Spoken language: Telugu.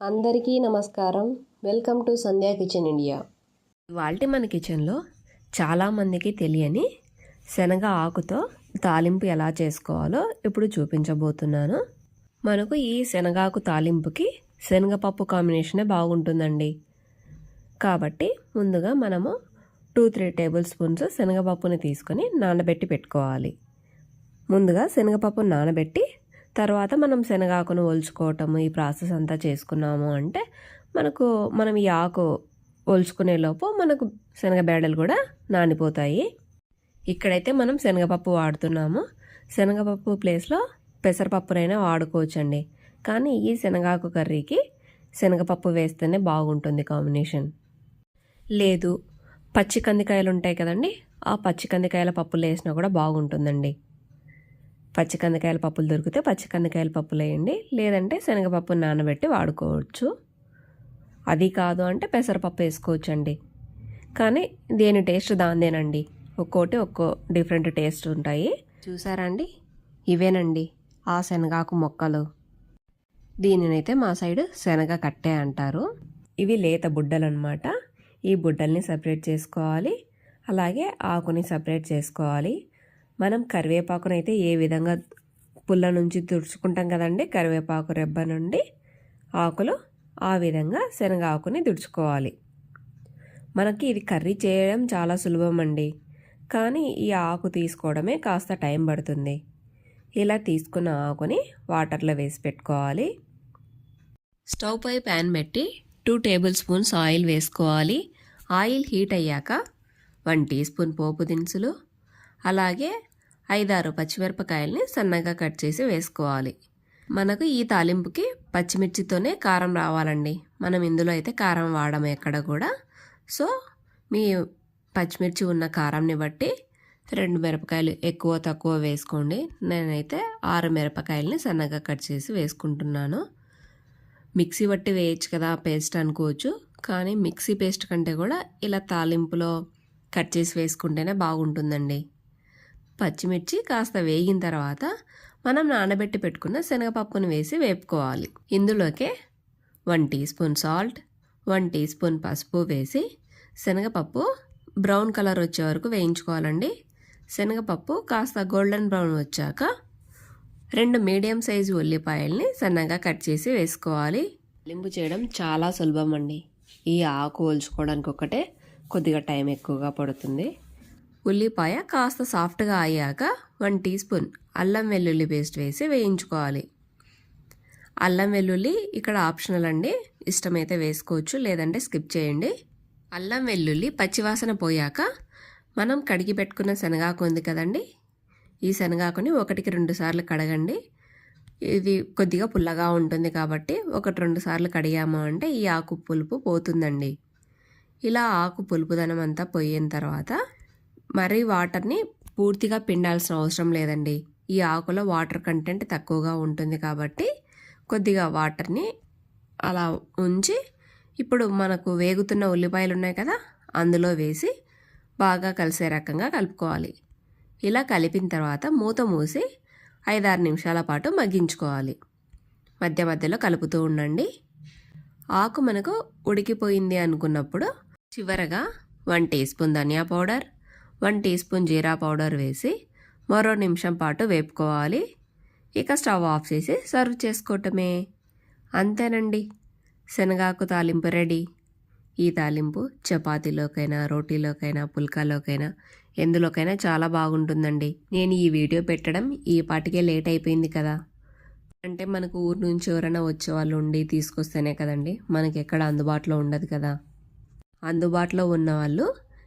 అందరికీ నమస్కారం. Welcome to Sandhya kitchen India. ఇవాళ మన కిచెన్లో చాలామందికి తెలియని శనగ ఆకుతో తాలింపు ఎలా చేసుకోవాలో ఇప్పుడు చూపించబోతున్నాను. మనకు ఈ శనగాకు తాలింపుకి శనగపప్పు కాంబినేషనే బాగుంటుందండి. కాబట్టి ముందుగా మనము టూ త్రీ టేబుల్ స్పూన్స్ శనగపప్పుని తీసుకొని నానబెట్టి పెట్టుకోవాలి. ముందుగా శనగపప్పు నానబెట్టి తర్వాత మనం శనగాకును ఒలుచుకోవటము ఈ ప్రాసెస్ అంతా చేసుకున్నాము అంటే మనకు మనం ఈ ఆకు ఒలుచుకునే లోపు మనకు శనగబేడలు కూడా నానిపోతాయి. ఇక్కడైతే మనం శనగపప్పు వాడుతున్నాము. శనగపప్పు ప్లేస్లో పెసరపప్పునైనా వాడుకోవచ్చండి. కానీ ఈ శనగాకు కర్రీకి శనగపప్పు వేస్తేనే బాగుంటుంది కాంబినేషన్. లేదు పచ్చి కందికాయలు ఉంటాయి కదండి ఆ పచ్చి కందికాయల పప్పులు వేసినా కూడా బాగుంటుందండి. పచ్చికందకాయల పప్పులు దొరికితే పచ్చికందకాయల పప్పులు వేయండి. లేదంటే శనగపప్పు నానబెట్టి వాడుకోవచ్చు. అది కాదు అంటే పెసరపప్పు వేసుకోవచ్చు అండి కానీ దేని టేస్ట్ దాందేనండి. ఒక్కోటి ఒక్కో డిఫరెంట్ టేస్ట్ ఉంటాయి. చూసారా అండి? ఇవేనండి. ఆ శనగాకు మొక్కలు. దీనినైతే మా సైడ్ శనగ కట్టే అంటారు. ఇవి లేత బుడ్డలు అనమాట ఈ బుడ్డల్ని సపరేట్ చేసుకోవాలి. అలాగే ఆకుని సపరేట్ చేసుకోవాలి. మనం కరివేపాకునైతే ఏ విధంగా పుల్ల నుంచి తుడుచుకుంటాం కదండి? కరివేపాకు రెబ్బ నుండి ఆకులు ఆ విధంగా శనగ ఆకుని తుడుచుకోవాలి. మనకి ఇది కర్రీ చేయడం చాలా సులభం అండి కానీ ఈ ఆకు తీసుకోవడమే కాస్త టైం పడుతుంది. ఇలా తీసుకున్న ఆకుని వాటర్లో వేసి పెట్టుకోవాలి. స్టవ్ పై ప్యాన్ పెట్టి టూ టేబుల్ స్పూన్స్ ఆయిల్ వేసుకోవాలి. ఆయిల్ హీట్ అయ్యాక వన్ టీ స్పూన్ పోపు దినుసులు అలాగే ఐదారు పచ్చిమిరపకాయల్ని సన్నగా కట్ చేసి వేసుకోవాలి. మనకు ఈ తాలింపుకి పచ్చిమిర్చితోనే కారం రావాలండి. మనం ఇందులో అయితే కారం వాడము ఎక్కడ కూడా. సో మీ పచ్చిమిర్చి ఉన్న కారంని బట్టి రెండు మిరపకాయలు ఎక్కువ తక్కువ వేసుకోండి. నేనైతే ఆరు మిరపకాయలని సన్నగా కట్ చేసి వేసుకుంటున్నాను. మిక్సీ బట్టి వేయచ్చు కదా పేస్ట్ అనుకోవచ్చు. కానీ మిక్సీ పేస్ట్ కంటే కూడా ఇలా తాలింపులో కట్ చేసి వేసుకుంటేనే బాగుంటుందండి. పచ్చిమిర్చి కాస్త వేగిన తర్వాత మనం నానబెట్టి పెట్టుకున్న శనగపప్పును వేసి వేపుకోవాలి. ఇందులోకే one teaspoon salt one teaspoon పసుపు వేసి శనగపప్పు బ్రౌన్ కలర్ వచ్చే వరకు వేయించుకోవాలండి. శనగపప్పు కాస్త గోల్డెన్ బ్రౌన్ వచ్చాక రెండు మీడియం సైజు ఉల్లిపాయల్ని సన్నగా కట్ చేసి వేసుకోవాలి. లింపు చేయడం చాలా సులభం అండి. ఈ ఆకు ఒలుచుకోవడానికి ఒకటే కొద్దిగా టైం ఎక్కువగా పడుతుంది. ఉల్లిపాయ కాస్త సాఫ్ట్గా అయ్యాక వన్ టీ స్పూన్ అల్లం వెల్లుల్లి పేస్ట్ వేసి వేయించుకోవాలి. అల్లం వెల్లుల్లి ఇక్కడ ఆప్షనల్ అండి. ఇష్టమైతే వేసుకోవచ్చు లేదంటే స్కిప్ చేయండి. అల్లం వెల్లుల్లి పచ్చివాసన పోయాక మనం కడిగి పెట్టుకున్న శనగాకు ఉంది కదండి? ఈ శనగాకుని ఒకటికి రెండు సార్లు కడగండి. ఇది కొద్దిగా పుల్లగా ఉంటుంది కాబట్టి ఒకటి రెండు సార్లు కడిగాము అంటే ఈ ఆకు పులుపు పోతుందండి. ఇలా ఆకు పులుపుదనం అంతా పోయిన తర్వాత మరీ వాటర్ని పూర్తిగా పిండాల్సిన అవసరం లేదండి. ఈ ఆకులో వాటర్ కంటెంట్ తక్కువగా ఉంటుంది కాబట్టి కొద్దిగా వాటర్ని అలా ఉంచి ఇప్పుడు మనకు వేగుతున్న ఉల్లిపాయలు ఉన్నాయి కదా అందులో వేసి బాగా కలిసే రకంగా కలుపుకోవాలి. ఇలా కలిపిన తర్వాత మూత మూసి ఐదారు నిమిషాల పాటు మగ్గించుకోవాలి. మధ్య మధ్యలో కలుపుతూ ఉండండి. ఆకు మనకు ఉడికిపోయింది అనుకున్నప్పుడు చివరగా one teaspoon dhania powder one teaspoon jeera powder వేసి మరో నిమిషం పాటు వేపుకోవాలి. ఇక స్టవ్ ఆఫ్ చేసి సర్వ్ చేసుకోవటమే. అంతేనండి. శనగాకు తాలింపు రెడీ. ఈ తాలింపు చపాతీలోకైనా రోటీలోకైనా పుల్కాలోకైనా ఎందులోకైనా చాలా బాగుంటుందండి. నేను ఈ వీడియో పెట్టడం ఈ పాటికే లేట్ అయిపోయింది కదా. అంటే మనకు ఊరు నుంచి ఎవరైనా వచ్చే వాళ్ళు ఉండి తీసుకొస్తేనే కదండి మనకి ఎక్కడ అందుబాటులో ఉండదు కదా. అందుబాటులో ఉన్న వాళ్ళు